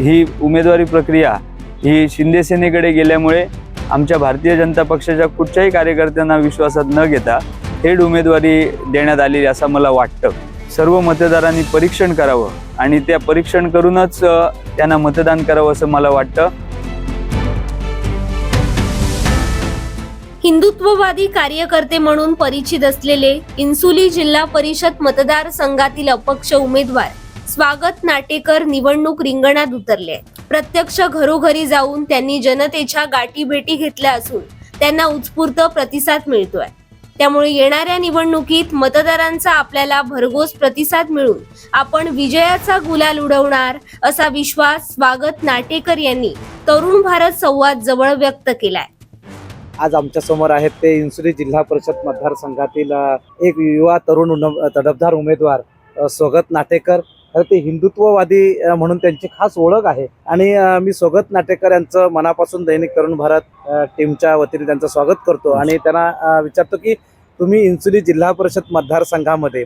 ही उमेदवारी प्रक्रिया ही शिंदे सेनेकडे गेल्यामुळे आमच्या भारतीय जनता पक्षाच्या कुठच्याही कार्यकर्त्यांना विश्वासात न घेता थेट उमेदवारी देण्यात आलेली असं मला वाटतं. सर्व मतदारांनी परीक्षण करावं आणि त्या परीक्षण करूनच त्यांना मतदान करावं असं मला वाटतं. हिंदुत्ववादी कार्यकर्ते म्हणून परिचित असलेले इन्सुली जिल्हा परिषद मतदारसंघातील अपक्ष उमेदवार स्वागत नाटेकर निवडणूक रिंगणात उतरले. प्रत्यक्ष घरोघरी जाऊन त्यांनी जनतेच्या गाठीभेटी घेतल्या असून त्यांना उत्स्फूर्त प्रतिसाद मिळतोय. त्यामुळे येणाऱ्या निवडणुकीत मतदारांचा आपल्याला भरघोस प्रतिसाद मिळून आपण विजयाचा गुलाल उडवणार असा विश्वास स्वागत नाटेकर यांनी तरुण भारत संवाद जवळ व्यक्त केलाय. आज आमच्यासमोर आहेत ते इन्सुरी जिल्हा परिषद मतदारसंघातील एक युवा तरुण तडफदार उमेदवार स्वागत स्वगत नाटेकर. ते हिंदुत्ववादी म्हणून त्यांची खास ओळख आहे. आणि मी स्वगत नाटेकर यांचं मनापासून दैनिक तरुण भारत टीमच्या वतीने त्यांचं स्वागत करतो. आणि त्यांना विचारतो की तुम्ही इन्सुली जिल्हा परिषद मतदारसंघामध्ये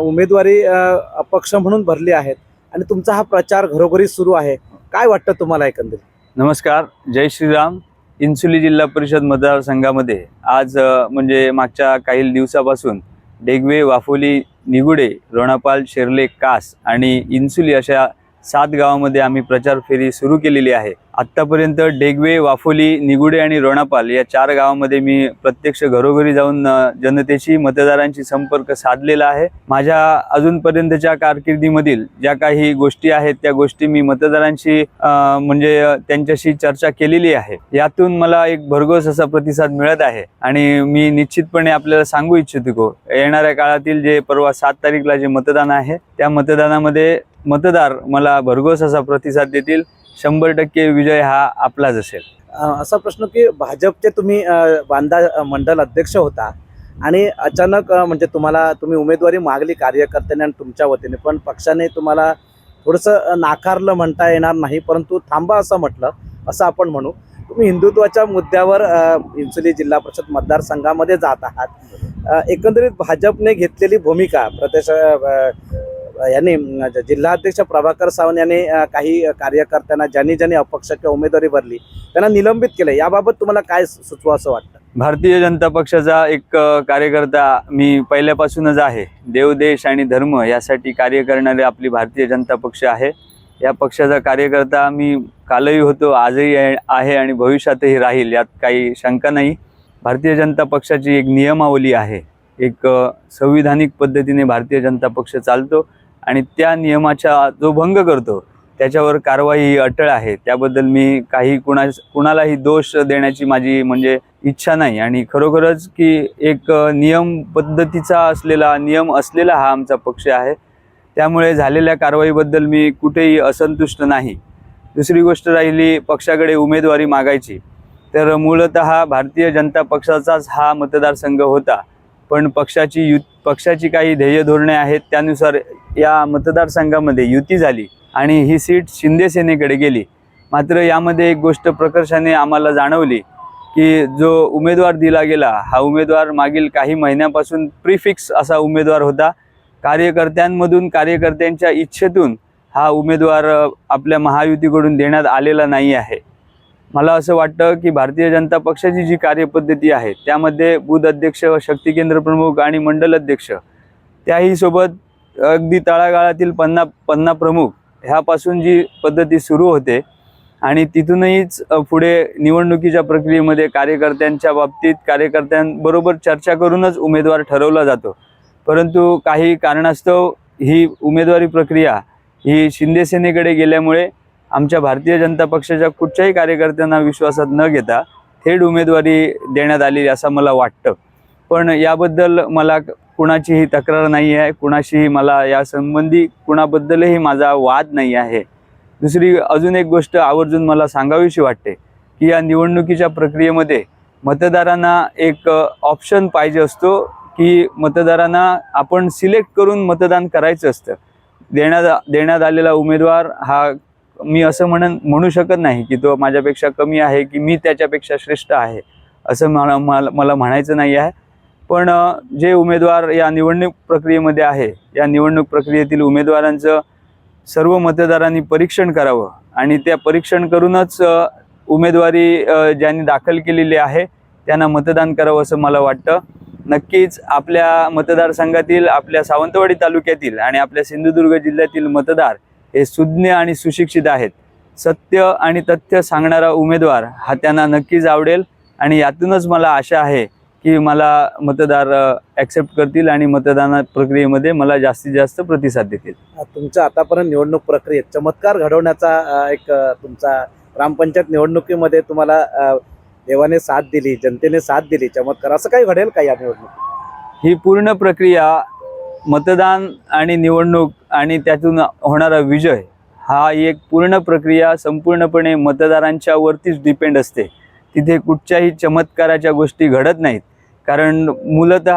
उमेदवारी अपक्ष म्हणून भरली आहेत आणि तुमचा हा प्रचार घरोघरी सुरू आहे. काय वाटतं तुम्हाला एकंदरीत? नमस्कार जय श्रीराम. इन्सुली जिल्हा परिषद मतदारसंघामध्ये आज म्हणजे मागच्या काही दिवसापासून डेगवे वाफोली निगुडे रोणापाल शेर्ले कास आणि इन्सुली अशा सात गावामध्ये आम्ही प्रचार फेरी सुरू केलेली आहे. आत्तापर्यंत डेगवे वाफोली निगुडे आणि रोणापाल या चार गावामध्ये मी प्रत्यक्ष घरोघरी जाऊन जनतेशी मतदारांशी संपर्क साधलेला आहे. माझ्या अजूनपर्यंतच्या कारकिर्दीमधील ज्या काही गोष्टी आहेत त्या गोष्टी मी मतदारांशी म्हणजे त्यांच्याशी चर्चा केलेली आहे. यातून मला एक भरघोस असा प्रतिसाद मिळत आहे आणि मी निश्चितपणे आपल्याला सांगू इच्छितो येणाऱ्या काळातील जे परवा सात तारीखला जे मतदान आहे त्या मतदानामध्ये मतदार मला भरघोस असा प्रतिसाद देतील. शंभर टक्के विजय हा आपलाच असेल. असा प्रश्न की भाजपचे तुम्ही अ, बांधा मंडल अध्यक्ष होता आणि अचानक म्हणजे तुम्हाला तुम्ही उमेदवारी मागली कार्यकर्त्यांनी आणि तुमच्या वतीने पण पक्षाने तुम्हाला थोडंसं नाकारलं म्हणता येणार नाही परंतु थांबा असं म्हटलं असं आपण म्हणू. तुम्ही हिंदुत्वाच्या मुद्द्यावर इन्सुली जिल्हा परिषद मतदारसंघामध्ये जात आहात. एकंदरीत भाजपने घेतलेली भूमिका प्रदेश यांनी जिल्हाध्यक्ष प्रभाकर सावंत यांनी काही कार्यकर्त्यांना ज्यांनी ज्यांनी अपक्ष किंवा उमेदवारी भरली त्यांना निलंबित केलं. याबाबत तुम्हाला काय सुचवा असं वाटतं? भारतीय जनता पक्षाचा एक कार्यकर्ता मी पहिल्यापासूनच आहे. देवदेश आणि धर्म यासाठी कार्य करणारे आपली भारतीय जनता पक्ष आहे. या पक्षाचा कार्यकर्ता मी कालही होतो आजही आहे- आणि भविष्यातही राहील यात काही शंका नाही. भारतीय जनता पक्षाची एक नियमावली आहे. एक संविधानिक पद्धतीने भारतीय जनता पक्ष चालतो. आणि त्या नियमाचा जो भंग करतो त्याच्यावर कारवाई अटळ आहे. त्याबद्दल मी काही कुणा कुणालाही दोष देण्याची माझी म्हणजे इच्छा नाही. आणि खरोखरच की एक नियम पद्धतीचा असलेला नियम असलेला हा आमचा पक्ष आहे. त्यामुळे झालेल्या कारवाईबद्दल मी कुठेही असंतुष्ट नाही. दुसरी गोष्ट राहिली पक्षाकडे उमेदवारी मागायची. तर मूलत भारतीय जनता पक्षाचाच हा मतदारसंघ होता. पण पक्षाची यु पक्षाची काही ध्येय धोरणे आहेत त्यानुसार या मतदारसंघामध्ये युती झाली आणि ही सीट शिंदे सेनेकडे गेली. मात्र यामध्ये एक गोष्ट प्रकर्षाने आम्हाला जाणवली की जो उमेदवार दिला गेला हा उमेदवार मागील काही महिन्यापासून प्रिफिक्स असा उमेदवार होता. कार्यकर्त्यांमधून कार्यकर्त्यांच्या इच्छेतून हा उमेदवार आपल्या महायुतीकडून देण्यात आलेला नाही आहे. मला असं वाटतं की भारतीय जनता पक्षाची जी कार्यपद्धती आहे त्यामध्ये बुध अध्यक्ष शक्ती केंद्र प्रमुख आणि मंडल अध्यक्ष त्याही सोबत अगदी तळागाळातील पन्ना पन्ना प्रमुख ह्यापासून जी पद्धती सुरू होते आणि तिथूनहीच पुढे निवडणुकीच्या प्रक्रियेमध्ये कार्यकर्त्यांच्या बाबतीत कार्यकर्त्यांबरोबर चर्चा करूनच उमेदवार ठरवला जातो. परंतु काही कारणास्तव ही उमेदवारी प्रक्रिया ही शिंदेसेनेकडे गेल्यामुळे आमच्या भारतीय जनता पक्षाच्या कुठच्याही कार्यकर्त्यांना विश्वासात न घेता थेट उमेदवारी देण्यात आली असं मला वाटतं. पण याबद्दल मला कुणाचीही तक्रार नाही आहे. कुणाशीही मला यासंबंधी कुणाबद्दलही माझा वाद नाही आहे. दुसरी अजून एक गोष्ट आवर्जून मला सांगावीशी वाटते की या निवडणुकीच्या प्रक्रियेमध्ये मतदारांना एक ऑप्शन पाहिजे असतो की मतदारांना आपण सिलेक्ट करून मतदान करायचं असतं. देण्यात देण्यात आलेला उमेदवार हा मी असं म्हणन म्हणू शकत नाही की तो माझ्यापेक्षा कमी आहे की मी त्याच्यापेक्षा श्रेष्ठ आहे असं मला मला मला म्हणायचं नाही आहे. पण जे उमेदवार या निवडणूक प्रक्रियेमध्ये आहे या निवडणूक प्रक्रियेतील उमेदवारांचं सर्व मतदारांनी परीक्षण करावं आणि त्या परीक्षण करूनच उमेदवारी ज्यांनी दाखल केलेली आहे त्यांना मतदान करावं असं मला वाटतं. नक्कीच आपल्या मतदारसंघातील आपल्या सावंतवाडी तालुक्यातील आणि आपल्या सिंधुदुर्ग जिल्ह्यातील मतदार हे सुज्ञ आणि सुशिक्षित आहेत. सत्य आणि तथ्य सांगणारा उमेदवार हा त्यांना नक्कीच आवडेल आणि यातूनच मला आशा आहे की मला मतदार ॲक्सेप्ट करतील आणि मतदान प्रक्रियेमध्ये मला जास्तीत जास्त प्रतिसाद देतील. अ, तुमच्या आतापर्यंत निवडणूक प्रक्रियेत चमत्कार घडवण्याचा एक तुमचा ग्रामपंचायत निवडणुकीमध्ये तुम्हाला देवाने साथ दिली जनतेने साथ दिली. चमत्कार. असं काही घडेल का या निवडणुकीत? ही पूर्ण प्रक्रिया मतदान आणि निवडणूक आणि त्यातून होणारा विजय हा एक पूर्ण प्रक्रिया संपूर्णपणे मतदारांच्या वरतीच डिपेंड असते. तिथे कुठच्याही चमत्काराच्या गोष्टी घडत नाहीत. कारण मूलत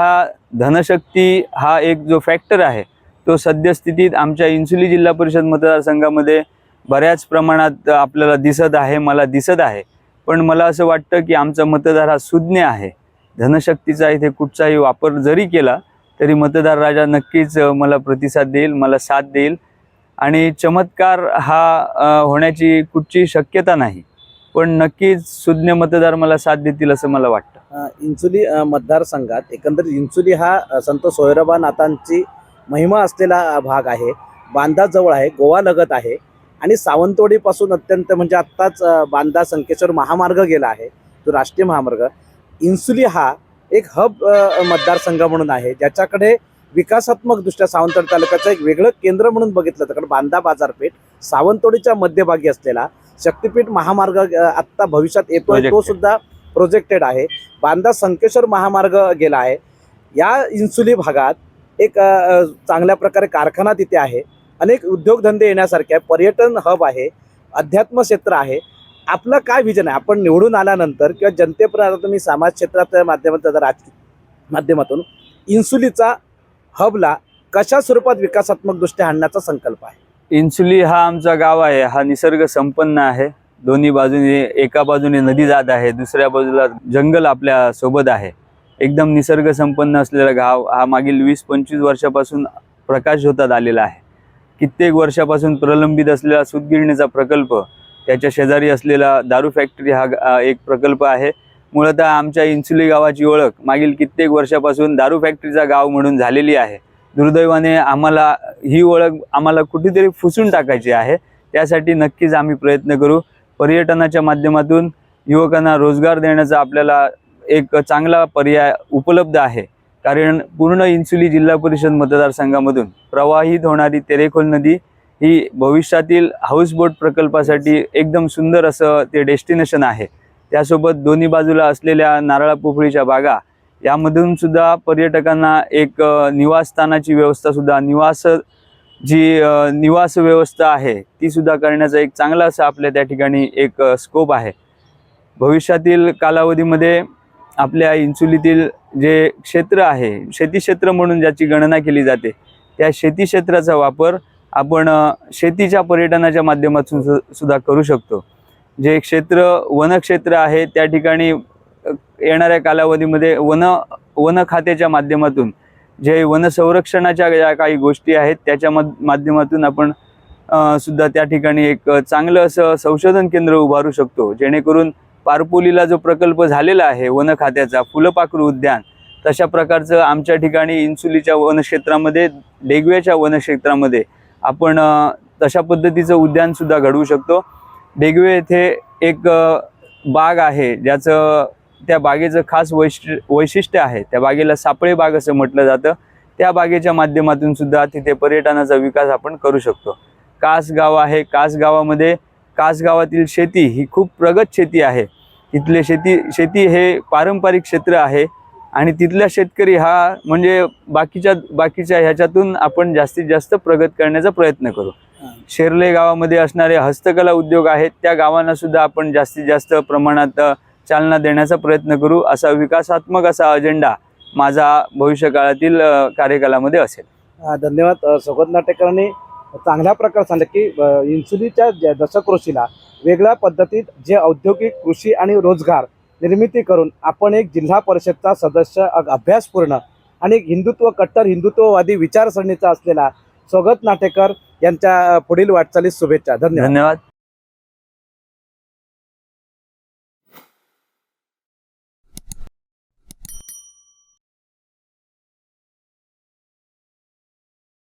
धनशक्ती हा एक जो फॅक्टर आहे तो सद्यस्थितीत आमच्या इन्सुली जिल्हा परिषद मतदारसंघामध्ये बऱ्याच प्रमाणात आपल्याला दिसत आहे मला दिसत आहे. पण मला असं वाटतं की आमचा मतदार हा सुज्ञ आहे. धनशक्तीचा इथे कुठचाही वापर जरी केला तरी मतदार राजा नक्कीच मला प्रतिसाद देईल मला साथ देईल. आणि चमत्कार हा होण्याची कुठची शक्यता नाही. पण नक्कीच सुज्ञ मतदार मला साथ देतील असं मला वाटतं. इंचुली मतदारसंघात एकंदरीत इंचुली हा संत सोयराबा नाथांची महिमा असलेला भाग आहे. बांधाजवळ आहे गोवा लगत आहे. आणि सावंतवाडीपासून अत्यंत म्हणजे आत्ताच बांदा संकेश्वर महामार्ग गेला आहे तो राष्ट्रीय महामार्ग. इन्सुली हा एक हब मतदारसंघ म्हणून आहे. ज्याच्याकडे विकासात्मक दृष्ट्या सावंतवाडी तालुक्याचं एक वेगळं केंद्र म्हणून बघितलं तर कारण बांदा बाजारपेठ सावंतवाडीच्या मध्यभागी असलेला शक्तीपीठ महामार्ग आत्ता भविष्यात येतोय तो. सुद्धा प्रोजेक्टेड आहे. बांदा संकेश्वर महामार्ग गेला आहे. या इन्सुली भागात एक चांगल्या प्रकारे कारखाना तिथे आहे. अनेक उद्योगधंदे येण्यासारखे आहे. पर्यटन हब आहे. अध्यात्म क्षेत्र आहे. आपलं काय विजन आहे? आपण निवडून आल्यानंतर किंवा जनतेपर्यंत आता तुम्ही समाज क्षेत्राच्या माध्यमातून आता राजकीय माध्यमातून इन्सुलीचा हबला कशा स्वरूपात विकासात्मक दृष्ट्या आणण्याचा संकल्प आहे? इन्सुली हा आमचा गाव आहे. हा निसर्ग संपन्न आहे. दोन्ही बाजूने एका बाजूने नदी जात आहे. दुसऱ्या बाजूला जंगल आपल्यासोबत आहे. एकदम निसर्ग संपन्न असलेला गाव हा मागील वीस पंचवीस वर्षापासून प्रकाश होतात आलेला आहे. कित्येक वर्षापासून प्रलंबित असलेला सूतगिरणीचा प्रकल्प त्याच्या शेजारी असलेला दारू फॅक्टरी हा एक प्रकल्प आहे. मूळतः आमच्या इन्सुली गावाची ओळख मागील कित्येक वर्षापासून दारू फॅक्टरीचा गाव म्हणून झालेली आहे. दुर्दैवाने आम्हाला ही ओळख आम्हाला कुठेतरी फुसून टाकायची आहे. त्यासाठी नक्कीच आम्ही प्रयत्न करू. पर्यटनाच्या माध्यमातून युवकांना रोजगार देण्याचा आपल्याला एक चांगला पर्याय उपलब्ध आहे. कारण पूर्ण इन्सुली जिल्हा परिषद मतदारसंघामधून प्रवाहित होणारी तेरेखोल नदी ही भविष्यातील हाऊसबोट प्रकल्पासाठी एकदम सुंदर असं ते डेस्टिनेशन आहे. त्यासोबत दोन्ही बाजूला असलेल्या नारळा पोफळीच्या बागा यामधून सुद्धा पर्यटकांना एक निवासस्थानाची व्यवस्था सुद्धा निवास जी निवास व्यवस्था आहे ती सुद्धा करण्याचा एक चांगला असा आपल्या त्या ठिकाणी एक स्कोप आहे. भविष्यातील कालावधीमध्ये आपल्या इन्सुलीतील जे क्षेत्र आहे शेती क्षेत्र म्हणून ज्याची गणना केली जाते त्या शेती क्षेत्राचा वापर आपण शेतीच्या पर्यटनाच्या माध्यमातून सु सुद्धा करू शकतो. जे क्षेत्र वनक्षेत्र आहे त्या ठिकाणी येणाऱ्या कालावधीमध्ये वन वन खात्याच्या माध्यमातून जे वनसंरक्षणाच्या ज्या काही गोष्टी आहेत त्याच्या माध्यमातून आपण सुद्धा त्या ठिकाणी एक चांगलं असं संशोधन केंद्र उभारू शकतो. जेणेकरून पारपोलीला जो प्रकल्प झालेला आहे वन खात्याचा फुलपाखरू उद्यान तशा प्रकारचं आमच्या ठिकाणी इन्सुलीच्या वनक्षेत्रामध्ये डेगव्याच्या वनक्षेत्रामध्ये आपण तशा पद्धतीचं उद्यानसुद्धा घडवू शकतो. डेगवे येथे एक बाग आहे ज्याचं त्या बागेचं खास वैशि वैशिष्ट्य आहे. त्या बागेला सापळे बाग असं म्हटलं जातं. त्या बागेच्या माध्यमातून सुद्धा तिथे पर्यटनाचा विकास आपण करू शकतो. कासगाव आहे. कासगावामध्ये कासगावातील शेती ही खूप प्रगत शेती आहे. इथले शेती शेती हे पारंपरिक क्षेत्र आहे. आणि तिथला शेतकरी हा म्हणजे बाकीच्या बाकीच्या ह्याच्यातून आपण जास्तीत जास्त प्रगत करण्याचा प्रयत्न करू. शेर्ले गावामध्ये असणारे हस्तकला उद्योग आहेत त्या गावांना सुद्धा आपण जास्तीत जास्त प्रमाणात चालना देण्याचा प्रयत्न करू असा विकासात्मक असा अजेंडा माझा भविष्यकाळातील काळातील कार्यकालामध्ये असेल. धन्यवाद सोबत नाटेकरांनी चांगल्या प्रकारे सांगितलं की इन्सुलीच्या दशकृषीला वेगळ्या पद्धतीत जे औद्योगिक कृषी आणि रोजगार निर्मिती करून आपण एक जिल्हा परिषदचा सदस्य अभ्यासपूर्ण आणि एक हिंदुत्व कट्टर हिंदुत्ववादी विचारसरणीचा असलेला सोगत नाटेकर यांच्या पुढील वाटचालीस शुभेच्छा. धन्यवाद. धन्यवाद.